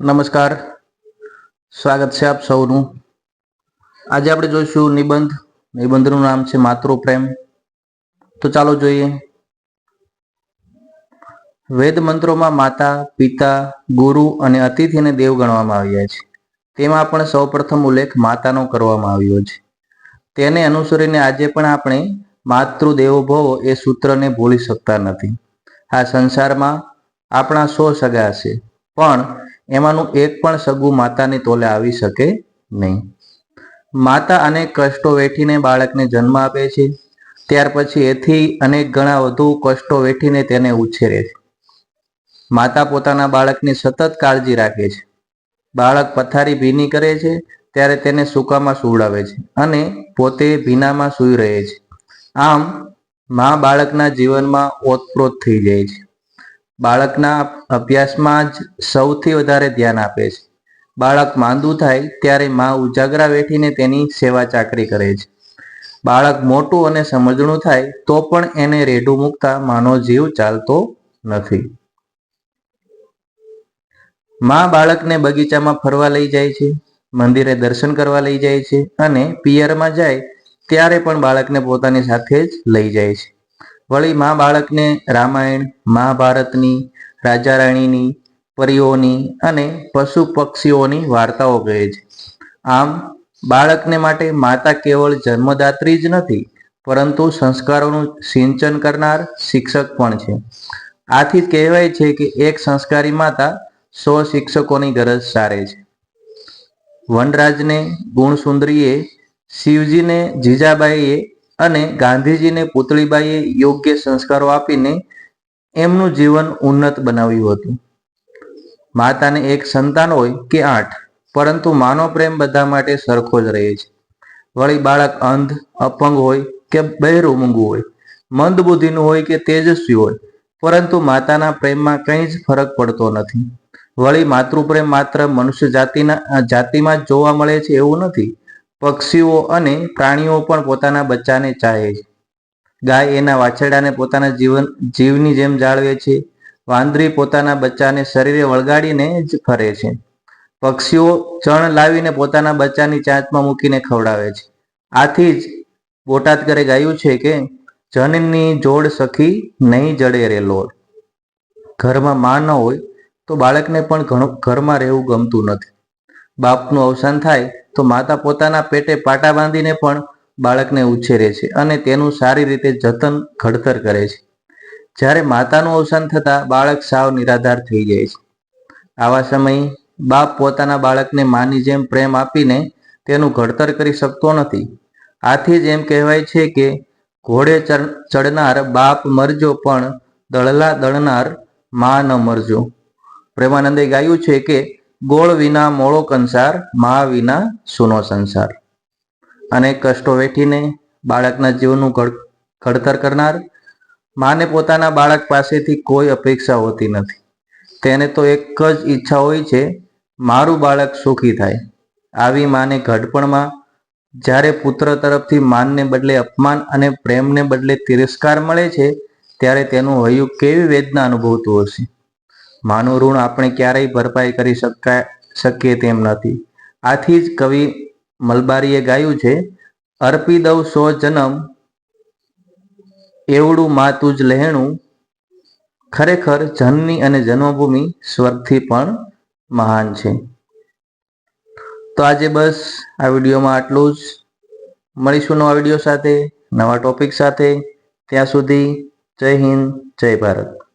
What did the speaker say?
નમસ્કાર. સ્વાગત છે આપ સૌનું. આજે આપણે જોઈશું નિબંધ. નિબંધનું નામ છે માતૃપ્રેમ. તો ચાલો જોઈએ. વેદ મંત્રોમાં માતા, પિતા, ગુરુ અને અતિથિને દેવ ગણવામાં આવ્યા છે. તેમાં પણ સૌપ્રથમ ઉલ્લેખ માતાનો કરવામાં આવ્યો છે. તેને અનુસરીને આજે પણ આપણે માતૃદેવો ભવો એ સૂત્રને ભૂલી શકતા નથી. આ સંસારમાં આપણા સો સગા છે પણ એમાંનું એક પણ સગું માતાની તોલે આવી શકે નહીં. માતા અનેક કષ્ટો વેઠીને બાળકને જન્મ આપે છે. ત્યાર પછી એથી અનેક ગણા વધુ કષ્ટો વેઠીને તેને ઉછેરે છે. માતા પોતાના બાળકની સતત કાળજી રાખે છે. બાળક પથારી ભીની કરે છે, ત્યારે તેને સૂકામાં સુવડાવે છે અને પોતે ભીનામાં સૂઈ રહે છે. આમ મા બાળકના જીવનમાં ઓતપ્રોત થઈ જાય છે. બાળકના અભ્યાસમાં જ સૌથી વધારે ધ્યાન આપે છે. બાળક માંદું થાય ત્યારે મા ઉજાગરા વેઠીને તેની સેવા ચાકરી કરે છે. બાળક મોટું અને સમજણું થાય તો પણ એને રેડું મૂકતા માનો જીવ ચાલતો નથી. મા બાળકને બગીચામાં ફરવા લઈ જાય છે, મંદિરે દર્શન કરવા લઈ જાય છે અને પિયરમાં જાય ત્યારે પણ બાળકને પોતાની સાથે જ લઈ જાય છે. વળી મા બાળકને રામાયણ, મહાભારતની રાજા રાણીની પરીઓની અને પશુ પક્ષીઓની વાર્તાઓ કહે છે. આમ, બાળકને માટે માતા કેવળ જન્મદાત્રી જ નથી, પરંતુ સંસ્કારોનું સિંચન કરનાર શિક્ષક પણ છે. આથી કહેવાય છે કે એક સંસ્કારી માતા સો શિક્ષકોની ગરજ સારે છે. વનરાજને ગુણસુંદરીએ, શિવજીને જીજાબાઈએ અને ગાંધીજીને પુતળીબાઈએ યોગ્ય સંસ્કારો આપીને એમનું જીવન ઉન્નત બનાવ્યું હતું. માતાને એક સંતાન હોય કે આઠ, પરંતુ માનો પ્રેમ બધા માટે સરખો જ રહે છે. વળી બાળક અંધ, અપંગ હોય કે બહેરું મૂંગું હોય, મંદ બુદ્ધિનું હોય કે તેજસ્વી હોય, પરંતુ માતાના પ્રેમમાં કંઈ જ ફરક પડતો નથી. વળી માતૃપ્રેમ માત્ર મનુષ્ય જાતિના, જાતિમાં જ જોવા મળે છે એવું નથી. પક્ષીઓ અને પ્રાણીઓ પણ પોતાના બચ્ચાને ચાહે છે. ગાય એના વાછરડાને પોતાના જીવન, જીવની જેમ જાળવે છે. વાંદરી પોતાના બચ્ચાને શરીરે વળગાડીને જ ફરે છે. પક્ષીઓ ચણ લાવીને પોતાના બચ્ચાની ચાંચમાં મૂકીને ખવડાવે છે. આથી જ બોટાદ કરે ગાયું છે કે, જનની જોડ સખી નહીં જડે રે લોડ. ઘરમાં માં ન હોય તો બાળકને પણ ઘણું, ઘરમાં રહેવું ગમતું નથી. બાપનું અવસાન થાય તો માતા પોતાના પેટે પાટા બાંધીને પણ બાળકને ઉછેરે છે અને તેનું સારી રીતે જતન ઘડતર કરે છે. જ્યારે માતાનું અવસાન થતાં બાળક સાવ નિરાધાર થઈ જાય છે. આવા સમયે બાપ પોતાના બાળકને માની જેમ પ્રેમ આપીને તેનું ઘડતર કરી શકતો નથી. આથી જ એમ કહેવાય છે કે ઘોડે ચડનાર બાપ મરજો પણ દળલા દળનાર મા ન મરજો. પ્રેમાનંદે ગાયું છે કે ગોળ વિના મોળો કંસાર, મા વિના સૂનો સંસાર. અનેક કષ્ટો વેઠીને બાળકના જીવનનું ઘડતર કરનાર માને પોતાના બાળક પાસેથી કોઈ અપેક્ષા હોતી નથી. તેને તો એક જ ઈચ્છા હોય છે, મારું બાળક સુખી થાય. આવી માને ઘડપણમાં જ્યારે પુત્ર તરફથી માનને બદલે અપમાન અને પ્રેમને બદલે તિરસ્કાર મળે છે, ત્યારે તેનું હૈયું કેવી વેદના અનુભવતું હશે? માનું ઋણ આપણે ક્યારેય ભરપાઈ કરી શકાય, શકીએ તેમ નથી. આથી જ કવિ મલબારીએ ગાયું છે, અર્પી દઉં સો જન્મ, એવડું માતું જ લહેણું ખરેખર જનની અને જન્મભૂમિ સ્વર્ગથી પણ મહાન છે. તો આજે બસ આ વિડીયોમાં આટલું જ. મળીશું નવા વીડિયો સાથે, નવા ટોપિક સાથે. ત્યાં સુધી જય હિન્દ, જય ભારત.